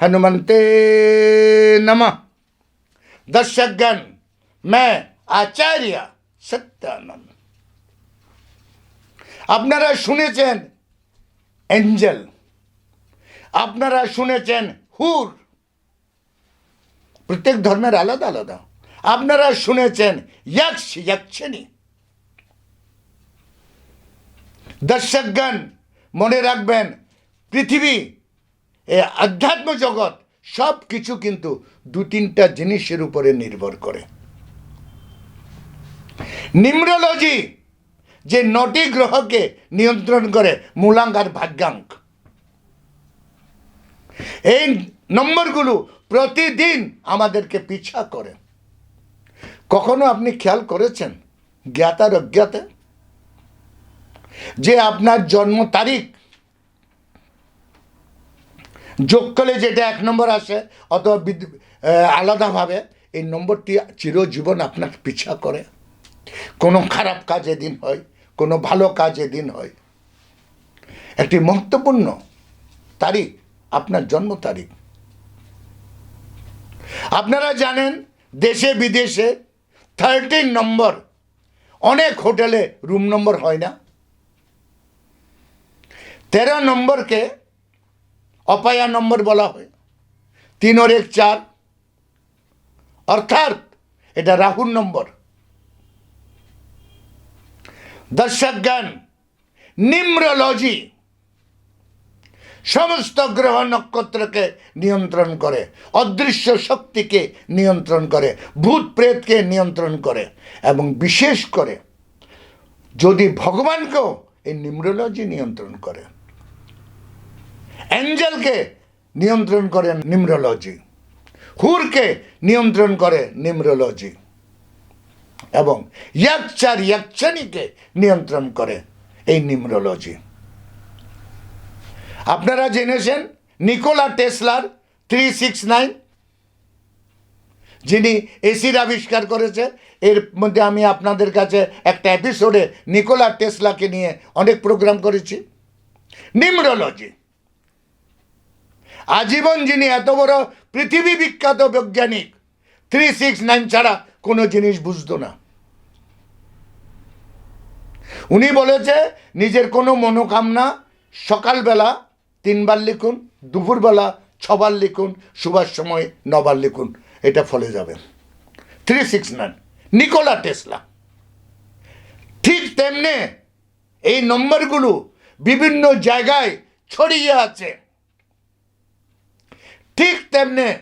हनुमंते नमः दर्शकगण मैं আচার্য সত্যানন্দ আপনারা শুনেছেন এঞ্জেল আপনারা শুনেছেন হুর প্রত্যেক ধর্মের আলাদা আলাদা আপনারা শুনেছেন ইয়ক্ষ ইয়ক্ষিণী দর্শকগণ মনে রাখবেন পৃথিবী এ আধ্যাত্ম জগৎ সব কিছু কিন্তু দু তিনটা জিনিসের উপরে নির্ভর করে। নিম্রোলজি যে নটি গ্রহকে নিয়ন্ত্রণ করে মূলাঙ্ক আর ভাগ্যাঙ্ক। এই নম্বরগুলো প্রতিদিন আমাদেরকে পিছা করে। কখনো আপনি খেয়াল করেছেন? জ্ঞাতার অজ্ঞাতে? যে আপনার জন্ম তারিখ যোগ করলে যেটা এক নম্বর আসে, অথবা আলাদাভাবে, এই নম্বরটি চিরজীবন আপনার পিছা করে। কোনো খারাপ কাজে দিন হয়, কোনো ভালো কাজে দিন হয়। একটি মহত্বপূর্ণ তারিখ, আপনার জন্ম তারিখ। আপনারা জানেন, দেশে বিদেশে থার্টিন নম্বর, অনেক হোটেলে রুম নম্বর হয় না। তেরো নম্বরকে অপায়া নম্বর বলা হয়। তিন ওর এক চার। অর্থাৎ এটা রাহুর নম্বর। দর্শকগণ নিম্রোলজি সমস্ত গ্রহ নক্ষত্রকে নিয়ন্ত্রণ করে, অদৃশ্য শক্তিকে নিয়ন্ত্রণ করে, ভূত প্রেতকে নিয়ন্ত্রণ করে এবং বিশেষ করে যদি ভগবানকেও এই নিম্রোলজি নিয়ন্ত্রণ করে অ্যাঞ্জেলকে নিয়ন্ত্রণ করে নিম্রোলজি। হুরকে নিয়ন্ত্রণ করে নিম্রোলজি। এবং ইয়াকচার ইয়াকচানিকে নিয়ন্ত্রণ করে এই নিম্রোলজি। আপনারা জেনেছেন নিকোলা টেসলার থ্রি সিক্স নাইন? যিনি এসির আবিষ্কার করেছে, এর মধ্যে আমি আপনাদের কাছে একটা এপিসোডে নিকোলা টেসলাকে নিয়ে অনেক প্রোগ্রাম করেছি। নিম্রোলজি। আজীবন যিনি এত বড় পৃথিবী বিখ্যাত বৈজ্ঞানিক থ্রি সিক্স নাইন ছাড়া কোনো জিনিস বুঝতো না। উনি বলেছে, নিজের কোনো মনোকামনা সকালবেলা তিনবার লিখুন, দুপুরবেলা ছবার লিখুন শুভার সময় নবার লিখুন, এটা ফলে যাবে। Three six nine Nicola Tesla. ঠিক তেমনি এই নম্বরগুলো বিভিন্ন জায়গায় ছড়িয়ে আছে। ঠিক তেমনি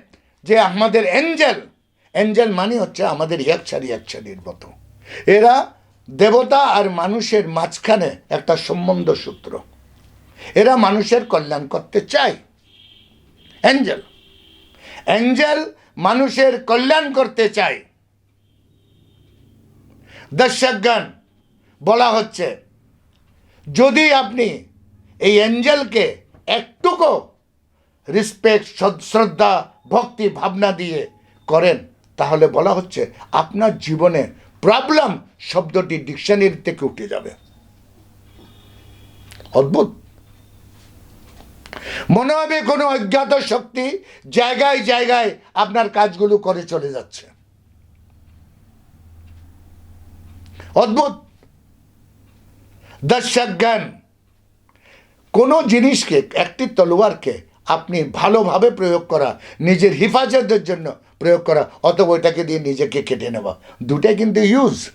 যে আমাদের এঞ্জেল এঞ্জেল মানে হচ্ছে আমাদের একছাড়ি একছাড়ির মতো। এরা দেবতা আর মানুষের মাঝখানে একটা সম্বন্ধ সূত্র। এরা মানুষের কল্যাণ করতে চায়। অ্যাঞ্জেল। অ্যাঞ্জেল মানুষের কল্যাণ করতে চায়। দর্শকগণ, বলা হচ্ছে, যদি আপনি এই অ্যাঞ্জেলকে একটুকু রেসপেক্ট শ্রদ্ধা ভক্তি ভাবনা দিয়ে করেন, তাহলে বলা হচ্ছে আপনার জীবনে প্রবলেম শব্দটি ডিকশনারি থেকে উঠে যাবে। অদ্ভুত। মনে হবে কোনো অজ্ঞাত শক্তি জায়গায় জায়গায় আপনার কাজগুলো করে চলে যাচ্ছে। অদ্ভুত। দর্শক জ্ঞান কোনো জিনিসকে, একটি তলোয়ারকে আপনি ভালোভাবে প্রয়োগ করা, নিজের হেফাজতের জন্য প্রয়োগ করা, অথবা ওইটাকে দিয়ে নিজেকে কেটে নেওয়া। দুটাই কিন্তু ইউজ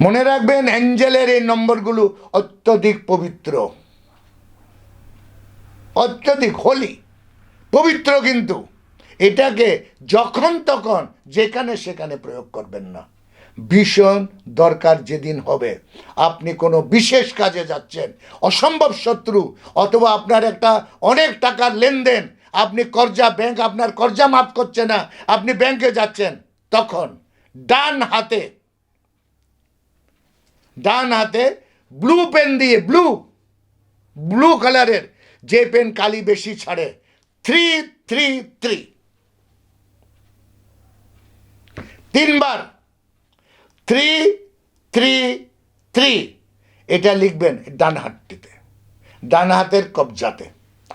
মনে রাখবেন, অ্যাঞ্জেলের এই নম্বরগুলো অত্যধিক পবিত্র। অত্যধিক হোলি পবিত্র কিন্তু। এটাকে যখন তখন যেখানে সেখানে প্রয়োগ করবেন না। ভীষণ দরকার যেদিন হবে। আপনি কোনো বিশেষ কাজে যাচ্ছেন, অসম্ভব শত্রু, অথবা আপনার একটা অনেক টাকার লেনদেন, আপনি কর্জা ব্যাংক, আপনার কর্জা মাফ করছে না, আপনি ব্যাংকে যাচ্ছেন, তখন ডান হাতে ডান হাতে ব্লু পেন দিয়ে, ব্লু ব্লু কালারের যে পেন কালি বেশি ছাড়ে থ্রি থ্রি থ্রি তিনবার থ্রি থ্রি থ্রি এটা লিখবেন ডান হাতটিতে। ডান হাতের কবজাতে,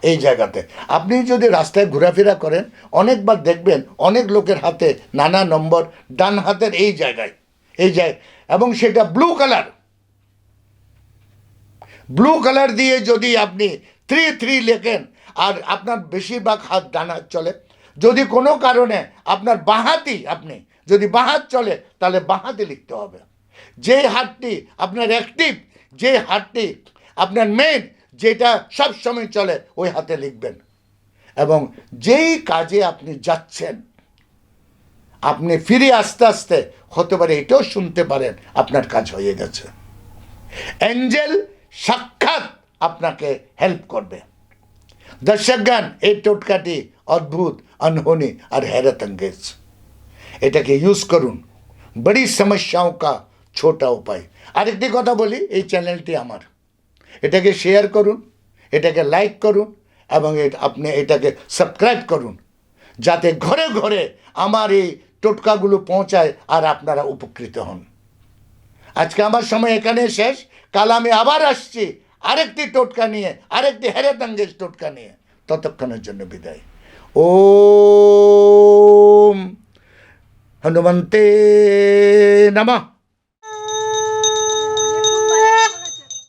এই জায়গাতে। আপনি যদি রাস্তায় ঘোরাফেরা করেন, অনেকবার দেখবেন অনেক লোকের হাতে নানা নম্বর ডান হাতের এই জায়গায় এই জায়গায়। এবং সেটা ব্লু কালার ব্লু কালার দিয়ে যদি আপনি থ্রি থ্রি লেখেন, আর আপনার বেশিরভাগ হাত ডান হাত চলে। যদি কোনো কারণে আপনার বাঁহাতি আপনি যদি বাহাত চলে, তাহলে বাহাতে লিখতে হবে। যে হাতটি আপনার অ্যাক্টিভ যে হাতটি আপনার মেন যেটা সব সময় চলে, ওই হাতে লিখবেন। এবং যেই কাজে আপনি যাচ্ছেন, আপনি ফিরে আস্তে আস্তে, হতে পারে এটাও শুনতে পারেন, আপনার কাজ হয়ে গেছে। অ্যাঞ্জেল সাক্ষাৎ আপনাকে হেল্প করবে। দর্শকগান এই টোটকাটি অদ্ভুত অনহনি আর হেরাতঙ্গেজ এটাকে ইউজ করুন। বড়ি সমস্যাও কা ছোটা উপায়। আরেকটি কথা বলি, এই চ্যানেলটি আমার। এটাকে শেয়ার করুন, এটাকে লাইক করুন, এবং আপনি এটাকে সাবস্ক্রাইব করুন, যাতে ঘরে ঘরে আমার এই টোটকাগুলো পৌঁছায় আর আপনারা উপকৃত হন। আজকে আমার সময় এখানে শেষ। কাল আমি আবার আসছি আরেকটি টোটকা নিয়ে, আরেকটি হেরেতাঙ্গেজ টোটকা নিয়ে। ততক্ষণের জন্য বিদায়। ওম! हनुमन्ते नमः